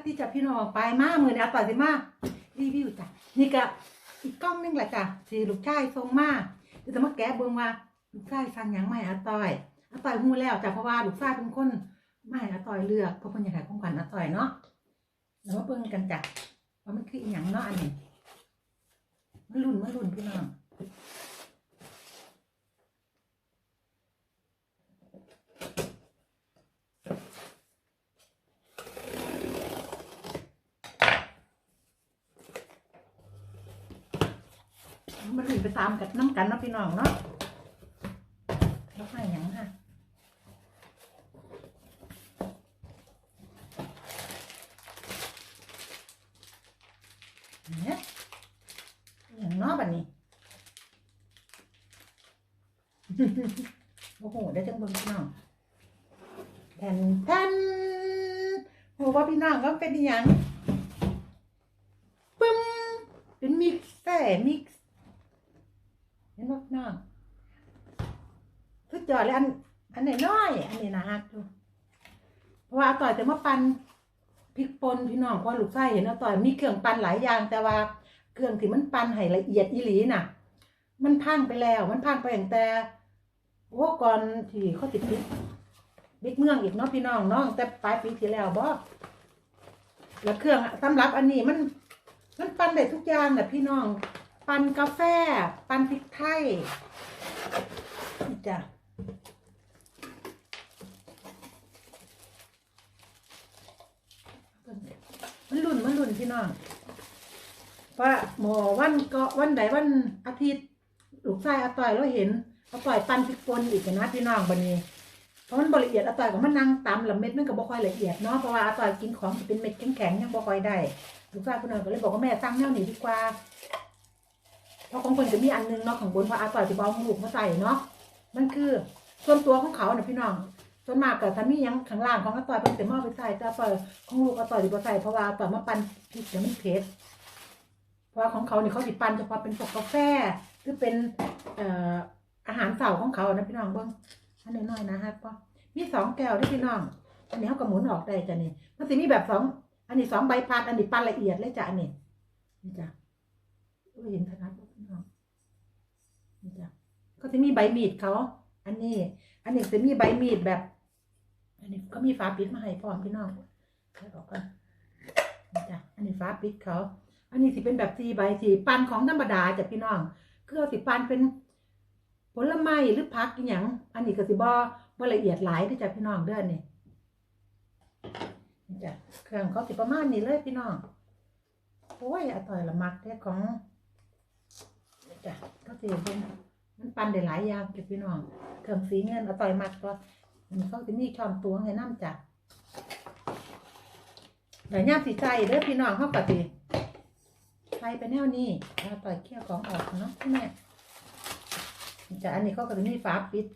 วัสดีจ้ะพี่น้องไปมามือนอาต่อยสิมารีวิวจ้ะนี่ก็อีกกล้องนึงแหละจ้ะที่ลูกชายส่งมาเดี๋ยวจะมาแกะเบิ่งว่าลูกชายสั่งหยังมาให้อาต่อยอาต่อยฮู้แล้วจ้ะเพราะว่าลูกชายเป็นคนไมาให้อาต่อยเลือกเพราะเพิ่นอยากให้ของขวัญอาต่อยเนาะเดี๋ยวมาเบิ่งกันจ้ะว่ามันคืออีหยังเนาะอันนี้มันรุ่นมันรุ่นพี่น้อง มันรุ่นไปตามกันน้ำกันเนาะพี่น้องเนาะแล้วให้ยังฮะเนี่ยอย่างเน้อบัดนี้โอ้โหได้จังเบิ่งพี่น้องแผ่นแผ่นโหว่าพี่น้องก็เป็นอย่างปึ้มเป็นมิกซ์แต่มิก บ่พี่น้องสุดยอดเลยอัน อันไหนน้อย อันนี้นะฮะดูเพราะว่าอาต่อยแต่มาปันพริกป่นพี่น้องพราะลูกไส้เห็นเอาต่อยมีเครื่องปั่นหลายอย่างแต่ว่าเครื่องที่มันปั่นให้ละเอียดอีหลีน่ะ มันพังไปแล้ว มันพังไปอย่างแต่โอ้ก่อนที่เขาติดปิดบิ๊กเมืองอีกเนาะพี่น้องเนาะแต่ปลายปีที่แล้วบ่แล้วเครื่องสำหรับอันนี้มัน มันปั่นได้ทุกอย่างน่ะพี่น้อง ปั่นกาแฟ ปั่นพริกไทยจ้ะมันรุ่นมันรุ่นพี่น้องว่าหมอวันก็วันใดวันอาทิตย์ลูกชายอาต่อยเราเห็นอาต่อยปันพริกป่นอีกนะพี่น้องบันนี้เพราะมันบละเอียดอาต่อยก็มันนั่งตำละเม็ดมันก็บ่ค่อยละเอียดเนาะเพราะว่าอาต่อยกินของที่เป็นเม็ดแข็งๆยังบ่ค่อยได้ลูกชายพี่น้องก็เลยบอกว่าแม่สั่งแนวนี้ดีกว่า เพราะของคนจะมีอันนึงเนาะของบนพราอาต่อยจะบเอกลูกมาใส่เนาะมันคือส่วนตัวของเขาน่ะพี่น้องส่วนมากก็ถ้ามียังข้างล่างของอาต่อยเพิ่นสิมอไปใส่แต่อาต่อยของลูกอาต่อยสิบ่ใส่เพราะว่าต่อยมาปั่นพริกเดี๋ยวมันเผ็ดเพราะของเขาเนี่ยเขาสิปั่นเฉพาะเป็นพวกกาแฟหรือเป็นเอ่ออาหารเสาของเขานะพี่น้องเบิ่งอันน้อยๆนะฮะป่ะมีสองแก้วเด้อพี่น้อง อันนี้เขาก็หมุนออกได้จ้ะนี่มันสิมีแบบสองอันนี้สองใบพัดอันนี้ปั่นละเอียดเลยจ้ะอันนี้นี่จ้ะเห็นถนัด นี่จ้ะก็จะมีใบมีดเขา อันนี้ อันนี้จะมีใบมีดแบบ อันนี้ก็มีฝาปิดมาให้พร้อมพี่น้องใช้ออกก่อนนี่จ้ะอันนี้ฝาปิดเขา อันนี้สิเป็นแบบสีใบสีปันของธรรมดาจ้ะพี่น้องคือเอาสิปันเป็นผลไม้หรือผักอหย่างอันนี้ก็สิบ่บ่ละเอียดหลายด้อจ้ะพี่น้องเด้อนี่นี่จ้ะเครื่องเขาสิประมาณนี้เลยพี่น้องโอ้ยอร่อยละมักแท้ของ จ้ะก็สิเป็นมันปันได้หลายอย่างจ้ะพี่น้องเครื่องสีเงินอร่อยมากก็มันเขาจะมีช้อนตวงให้น้ำจ้ะแต่ย่ามสีใจเด้อพี่น้องเขาก็สิใส่ไปแนวนี้แล้วต่อยเคี่ยวของออกเนาะพี่แม่จ้ะอันนี้เขาก็จะมีฝาปิด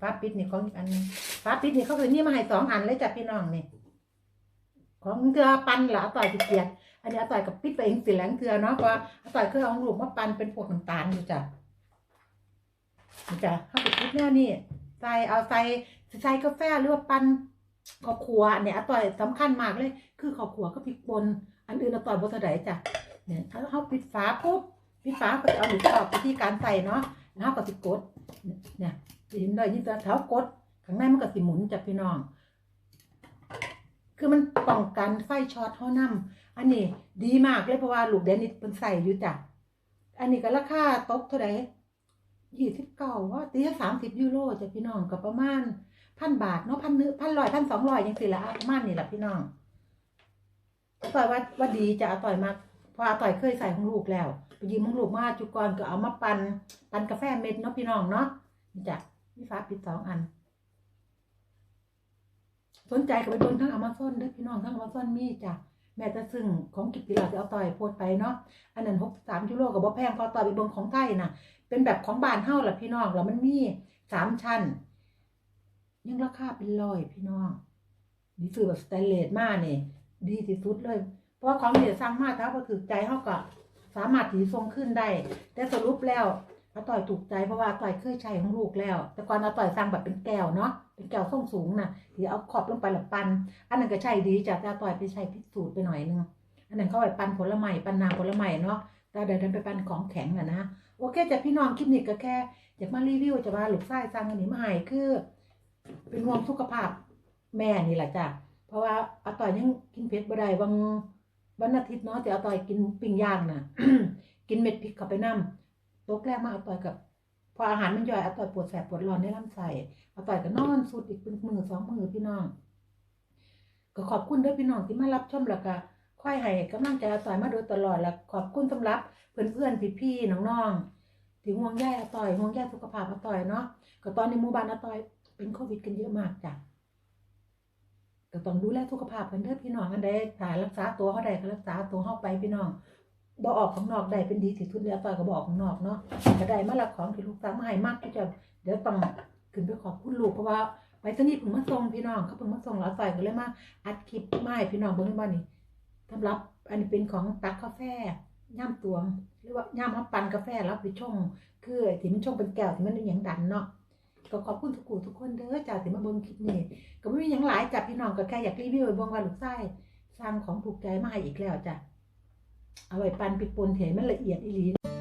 ฝาปิดนี่ของอีกอันหนึงฝาปิดนี่เขาก็จะมีมาให้สองอันเลยจ้ะพี่น้องนี่ของเกลือปันหรออาต่อยเกียด อันนี้อาต่อยกับปิดไปเองสีแหลงเกลือเนาะเพราะอาต่อยเคยเอาหลูกมาปันเป็นพวกน้ำตาลอยู่จ้ะนี่จ้ะข้าวปิดทิพแนวนี่ใส่เอาใส่ใส่กาแฟหรือว่าปั่นข้าวขัวเนี่ยอต่อยสำคัญมากเลย คือข้าวขัวก็พริกป่นอันอื่นอต่อยบนสะไดจ้ะเนี่ยถ้าเขาปิดฝาปุ๊บปิดฝาก็จะเอาหนูตอบวิธีการใส่เนาะแล้วก็สิกดเนี่ยสิเห็นได้ยิ่งแต่เท้ากดข้างในมันก็สิหมุนจ้ะพี่น้อง คือมันป้องกันไฟช็อตเท่านั้นอันนี้ดีมากเลยเพราะว่าลูกเดนิดเป็นใส่อยู่จ้ะ อันนี้ก็ราคาตกเท่าไหร่ยี่สิบเก้าว่าตีสามสิบยูโรจ้ะพี่น้องก็ประมาณพันบาทเนาะพันนึพันร้อยพันสองร้อยยังสิละประมาณนี่แหละพี่น้องต่อยว่าว่าดีจะอาต่อยมากเพราะอาต่อยเคยใส่ของลูกแล้วไปยืมของลูกมาจุกรก็เอามาปันปันกาแฟเม็ดเนาะพี่น้องเนาะนี่จ้ะมีฟ้าปิดสองอัน สนใจก็ไปเบิ่งทั้งอ m มาซอนเด้อพี่น้องทั้งอ m มาซอนมีจ้ะแม่จะซึ่งของกิบติลาจะเอาต่อยโพดไปเนาะอันนั้นหกสามยูโรกับบ่แพงพอต่อยไปเบิ่งของไทยนะเป็นแบบของบ้านเฮาล่ะพี่น้องแล้วมันมีสามชั้น ยังราคาเป็นร้อยพี่น้องนี่ซื้อแบบสแตนเลสมาเนี่ยดีที่สุดเลย เพราะว่าของเดี๋ยวสั่งมาถ้าพอถือใจเฮาก็สามารถถีทรงขึ้นได้ แต่สรุปแล้ว อาต่อยถูกใจเพราะว่าต่อยเคยใช้ของลูกแล้ว แต่ก่อนอาต่อยสั่งแบบเป็นแก้วเนาะเป็นแก้วส้งสูงน่ะที่เอาขอบลงไปแล้วปัน อันนั้นก็ใช่ดีจ้ะแต่อาต่อยไปใช้พิสูจน์ไปหน่อยนึงอันนั้นเขาไปปันผลไม้ปันน้ำผลไม้เนาะแต่เดี๋ยวนั้นไปปันของแข็งอะนะโอเคจะพี่น้องคลิปนี้ก็แค่อยากมารีวิวจะว่าลูกไส้สั่งอันนี้มาให้คือ เป็นห่วงสุขภาพแม่นี่แหละจ้ะเพราะว่าอาต่อยยังกินเผ็ดบ่ได้บางวันอาทิตย์เนาะแต่อาต่อยกินปิ้งย่างน่ะ กินเม็ดพริกเข้าไปน้ำ ตกแรกมาอาต่อยกับพออาหารมันย่อยอาต่อยปวดแสบปวดร้อนในลำไส้อาต่อยก็นอนสุดอีกเป็นมือสองมือพี่น้อง ก็ขอบคุณด้วยพี่น้องที่มารับชมแล้วก็ค่อยให้กำลังใจอาต่อยมาโดยตลอดแล้วขอบคุณสำหรับเพื่อนๆพี่ๆน้องๆที่ห่วงใยอาต่อยห่วงใยสุขภาพอาต่อยเนาะก็ตอนในหมู่บ้านอาต่อยเป็นโควิดกันเยอะมากจ้ะก็ต้องดูแลสุขภาพกันเด้อพี่น้องอันใดถ้ารักษาตัวเขาใดก็รักษาตัวเขาไปพี่น้อง บ่ออกข้างนอกได้เป็นดีที่สุดแล้วอาต่อยก็บอกข้างนอกเนาะก็ได้มารับของที่ลูกสาวมาให้มากที่จะเดี๋ยวต้องขึ้นไปขอบคุณลูกเพราะว่าไปสนีย์เพิ่งมาส่งพี่น้องเขาเพิ่งมาส่งแล้วอาต่อยก็เลยมาอัดคลิปมาให้พี่น้องเบิ่งบ้านนี่สำหรับอันนี้เป็นของตักกาแฟย่ำตวงหรือว่าย่ำมาปั่นกาแฟแล้วไปชงคือไอ้ที่มันชงเป็นแก้วที่มันอย่างดันเนาะก็ขอบคุณทุกคู่ทุกคนเด้อจ้าที่มาเบิ่งคลิปนี้ก็ไม่มีหยังหลายจ้ะพี่น้องก็แค่อยากรีวิวเบิ่งว่าลูกไส้สร้างของถูกใจมาให้อีกแล้วจ้ะ เอาไว้ปั่นปิดปนเถมันละเอียดอีหลี